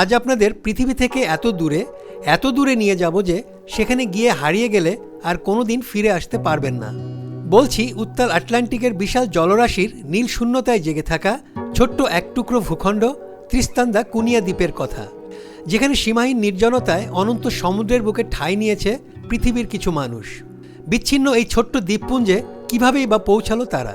আজ আপনাদের পৃথিবী থেকে এত দূরে এত দূরে নিয়ে যাব যে সেখানে গিয়ে হারিয়ে গেলে আর কোনোদিন ফিরে আসতে পারবেন না। বলছি, উত্তাল আটলান্টিকের বিশাল জলরাশির নীল শূন্যতায় জেগে থাকা ছোট্ট এক টুকরো ভূখণ্ড ত্রিস্তান্দা কুনিয়া দ্বীপের কথা, যেখানে সীমাহীন নির্জনতায় অনন্ত সমুদ্রের বুকে ঠাঁই নিয়েছে পৃথিবীর কিছু মানুষ। বিচ্ছিন্ন এই ছোট্ট দ্বীপপুঞ্জে কীভাবেই বা পৌঁছালো তারা?